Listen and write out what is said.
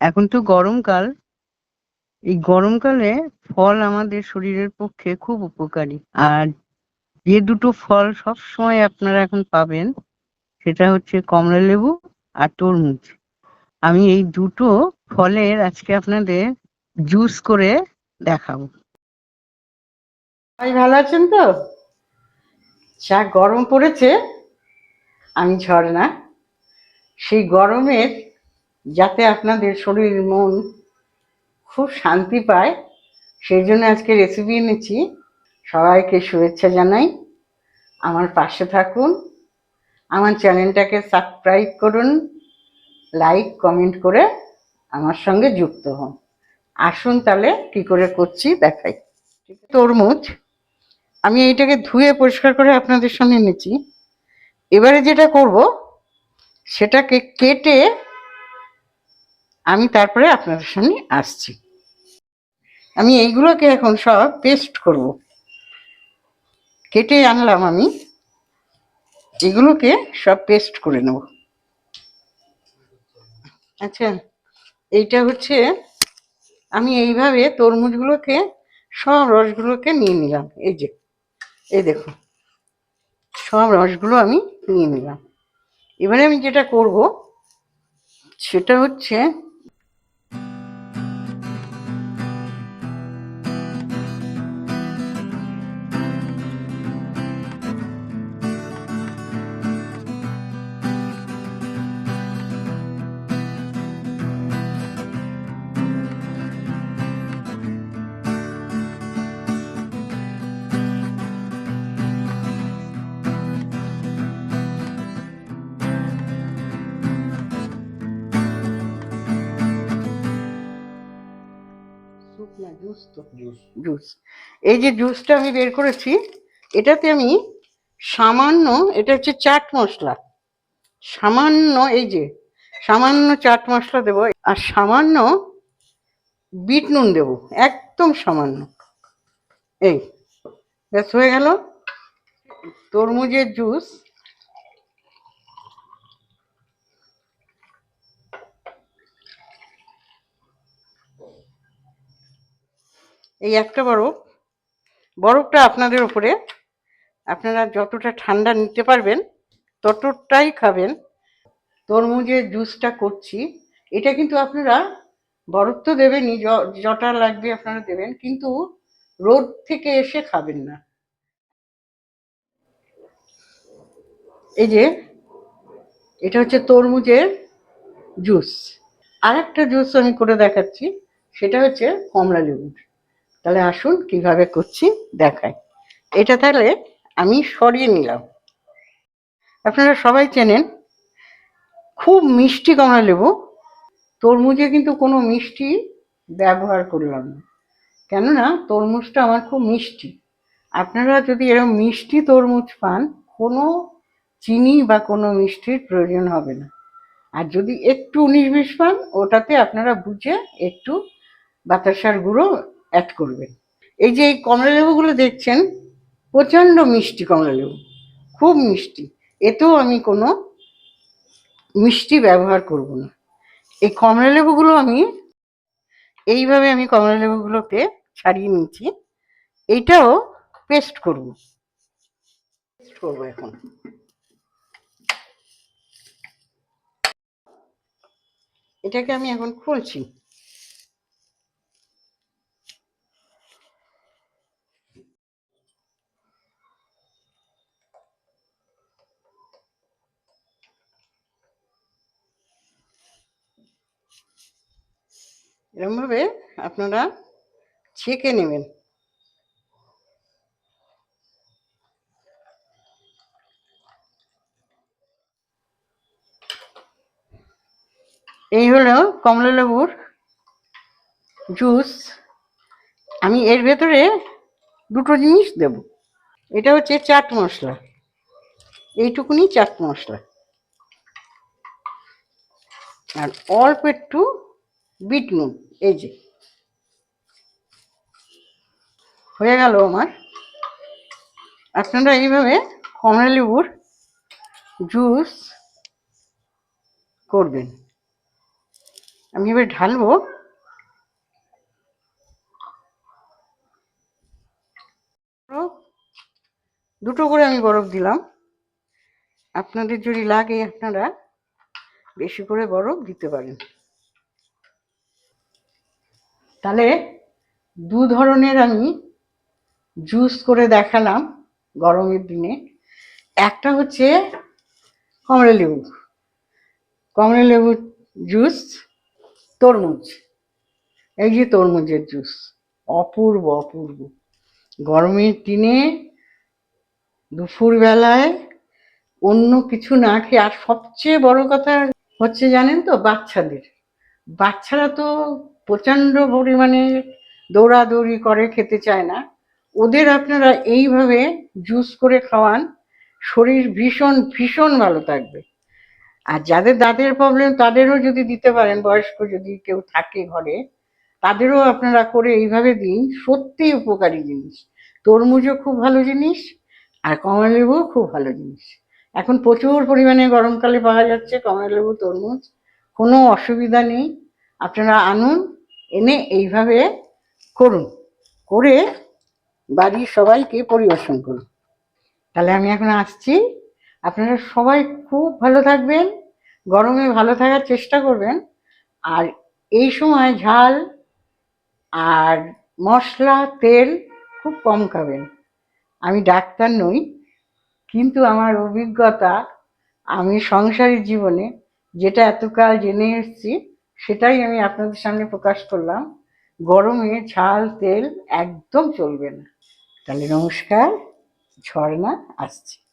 এখন তো গরমকাল। এই গরমকালে ফল আমাদের শরীরের পক্ষে খুব উপকারী। আর যে দুটো ফল সব সময় আপনারা এখন পাবেন, সেটা হচ্ছে কমলা লেবু আর তরমুজ। আমি এই দুটো ফলের আজকে আপনাদের জুস করে দেখাবো। ভাই ভালো আছেন তো? যা গরম পড়েছে, আমি না। সেই গরমের যাতে আপনাদের শরীর মন খুব শান্তি পায়। সেই জন্য আজকে রেসিপি এনেছি। সবাইকে শুভেচ্ছা জানাই। আমার পাশে থাকুন। আমার চ্যানেলটাকে সাবস্ক্রাইব করুন। লাইক কমেন্ট করে আমার সঙ্গে যুক্ত হন। আসুন তাহলে কি করে করছি দেখাই। তরমুজ, আমি এইটাকে ধুয়ে পরিষ্কার করে আপনাদের সামনে এনেছি। এবারে যেটা করব, সেটাকে কেটে আমি তারপরে আপনাদের সামনে আসছি। আমি এইগুলোকে এখন সব পেস্ট করব। কেটে আনলাম আমি। এগুলোকে সব পেস্ট করে নেব। আচ্ছা এইটা হচ্ছে আমি এইভাবে তরমুজগুলোকে, সব রসগুলোকে নিয়ে নিলাম। এই যে, এই দেখুন, সব রসগুলো আমি নিয়ে নিলাম। এবারে আমি যেটা করব, সেটা হচ্ছে স্যুপ না জুস তো। জুস। এই যে জুসটা আমি বের করেছি এটাতে আমি সামান্য এটা হচ্ছে চাট মশলা। সামান্য এই যে সামান্য চাট মশলা দেবো আর সামান্য বিট নুন দেবো একদম সামান্য। এই ব্যাস হয়ে গেল। তরমুজের জুস। এই একটা বরফ। বরফটা আপনাদের উপরে। আপনারা যতটা ঠান্ডা নিতে পারবেন, ততটাই খাবেন। তরমুজের জুসটা করছি। এটা কিন্তু আপনারা বরফ তো দেবেনই যটা লাগবে আপনারা দেবেন, কিন্তু রোদ থেকে এসে খাবেন না। এই যে, এটা হচ্ছে তরমুজের জুস। আর একটা জুস আমি করে দেখাচ্ছি, সেটা হচ্ছে কমলা লেবুর তাহলে আসুন কীভাবে করছি দেখাই। এটা তাহলে আমি সরিয়ে নিলাম। আপনারা সবাই চেনেন, খুব মিষ্টি কমলা লেবু। তরমুজে কিন্তু কোনো মিষ্টি ব্যবহার করলাম না। কেননা তরমুজটা আমার খুব মিষ্টি। আপনারা যদি এরকম মিষ্টি তরমুজ পান, কোনো চিনি বা কোনো মিষ্টির প্রয়োজন হবে না। আর যদি একটু উনিশ বিশ পান, ওটাতে আপনারা বুঝে একটু বাতাসার গুঁড়ো অ্যাড করবেন। এই যে এই কমলা লেবুগুলো দেখছেন, প্রচণ্ড মিষ্টি কমলা লেবু, খুব মিষ্টি। এতেও আমি কোনো মিষ্টি ব্যবহার করব না। এই কমলা লেবুগুলো আমি, এইভাবে আমি কমলা লেবুগুলোকে ছাড়িয়ে নিয়েছি। এইটাও পেস্ট করব। পেস্ট করব এখন। এটাকে আমি এখন খুলছি। এরকমভাবে আপনারা ছেঁকে নেবেন। এই হলো কমলা লেবুর জুস। আমি এর ভেতরে দুটো জিনিস দেব। এটা হচ্ছে চাট মশলা। এইটুকুনি চাট মশলা। আর অল্প একটু বিট নুন। এই যে। হয়ে গেল আমার। আপনারা এইভাবে কমলা লেবুর জুস করবেন। আমি এবার ঢালবো। দুটো করে আমি বরফ দিলাম। আপনাদের যদি লাগে আপনারা বেশি করে বরফ দিতে পারেন। তাহলে দু ধরনের আমি জুস করে দেখালাম গরমের দিনে। একটা হচ্ছে কমলা লেবু কমলা লেবু জুস তরমুজ। এই যে তরমুজের জুস অপূর্ব অপূর্ব। গরমের দিনে দুপুরবেলায় অন্য কিছু না খেয়ে, আর সবচেয়ে বড় কথা হচ্ছে জানেন তো, বাচ্চাদের। বাচ্চারা তো প্রচণ্ড পরিমাণে দৌড়াদৌড়ি করে, খেতে চায় না। ওদের আপনারা এইভাবে জুস করে খাওয়ান, শরীর ভীষণ ভীষণ ভালো থাকবে। আর যাদের দাঁতের প্রবলেম তাদেরও যদি দিতে পারেন, বয়স্ক যদি কেউ থাকে ঘরে, তাদেরও আপনারা করে এইভাবে দিন সত্যিই উপকারী জিনিস। তরমুজও খুব ভালো জিনিস, আর কমলা লেবুও খুব ভালো জিনিস। এখন প্রচুর পরিমাণে গরমকালে পাওয়া যাচ্ছে কমলা লেবু তরমুজ, কোনো অসুবিধা নেই। আপনারা আনুন এনে এইভাবে করুন। করে বাড়ির সবাইকে পরিবেশন করুন। তাহলে আমি এখন আসছি। আপনারা সবাই খুব ভালো থাকবেন, গরমে ভালো থাকার চেষ্টা করবেন। আর এই সময় ঝাল আর মশলা, তেল খুব কম খাবেন। আমি ডাক্তার নই, কিন্তু আমার অভিজ্ঞতা, আমি সংসারের জীবনে যেটা এতকাল জেনে এসেছি সেটাই আমি আপনাদের সামনে প্রকাশ করলাম। গরমে ঝাল, তেল একদম চলবে না। তাহলে নমস্কার, ঝর্ণা, আসছে।